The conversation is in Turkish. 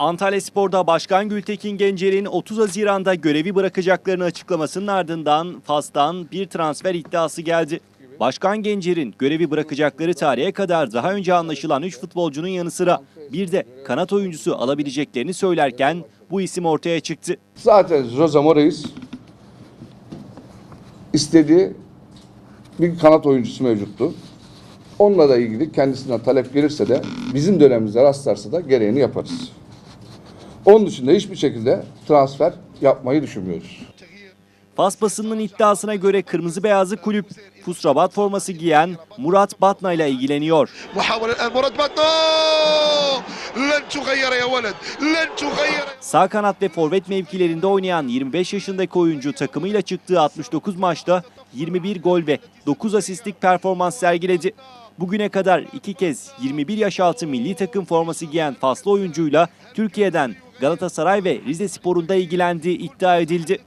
Antalya Spor'da Başkan Gültekin Gencer'in 30 Haziran'da görevi bırakacaklarını açıklamasının ardından Fas'tan bir transfer iddiası geldi. Başkan Gencer'in görevi bırakacakları tarihe kadar daha önce anlaşılan 3 futbolcunun yanı sıra bir de kanat oyuncusu alabileceklerini söylerken bu isim ortaya çıktı. Zaten Jose Morais istediği bir kanat oyuncusu mevcuttu. Onunla da ilgili kendisinden talep gelirse de bizim dönemimize rastlarsa da gereğini yaparız. Onun dışında hiçbir şekilde transfer yapmayı düşünmüyoruz. Fas basınının iddiasına göre kırmızı beyazlı kulüp Fusrabat forması giyen Murat Batna ile ilgileniyor. Sağ kanat ve forvet mevkilerinde oynayan 25 yaşındaki oyuncu takımıyla çıktığı 69 maçta 21 gol ve 9 asistlik performans sergiledi. Bugüne kadar iki kez 21 yaş altı milli takım forması giyen Faslı oyuncuyla Türkiye'den Galatasaray ve Rize Spor'unda ilgilendiği iddia edildi.